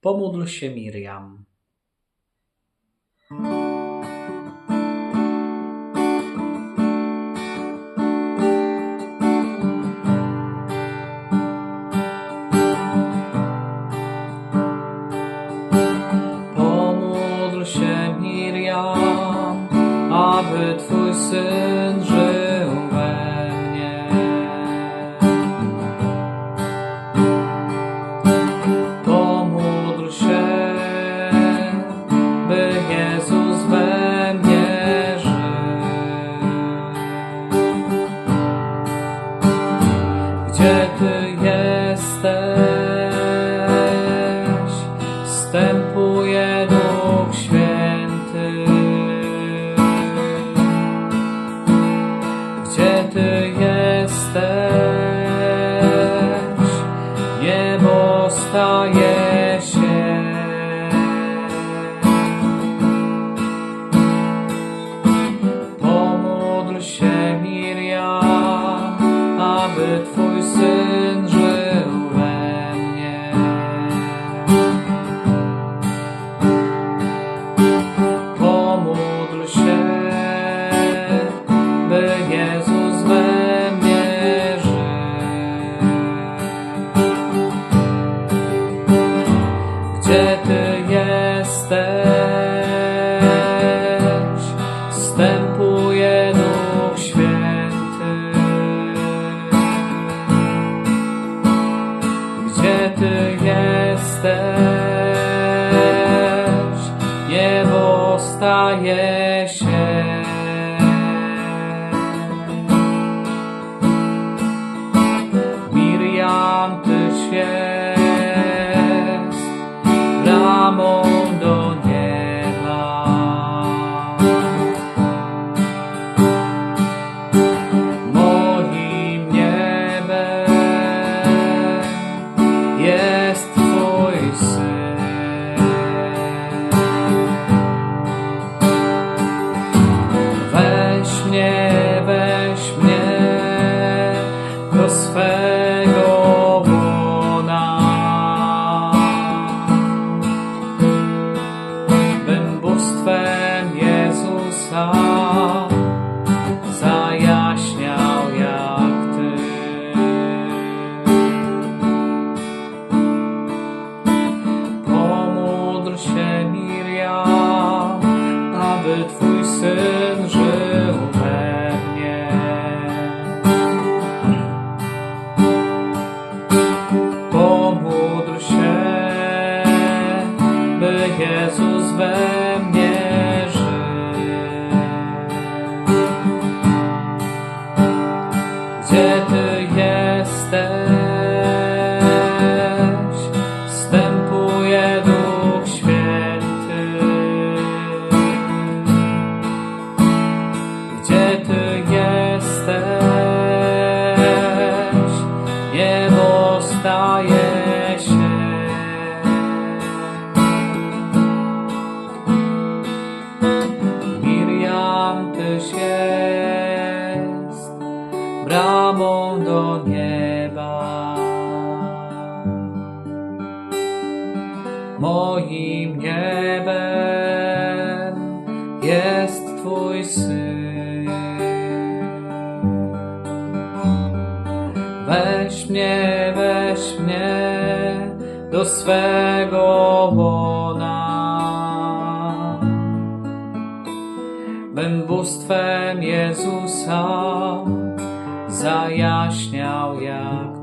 Pomódl się Miriam. Pomódl się Miriam, aby Twój syn Gdzie Ty jesteś, wstępuje Duch. Gdzie Ty jesteś, niebo staje swego łona. Bym bóstwem Jezusa zajaśniał jak Ty. Pomódl się Miriam, aby Twój syn do nieba. Moim niebem jest Twój syn. Weź mnie, weź mnie do swego łona. Bym bóstwem Jezusa zajaśniał jak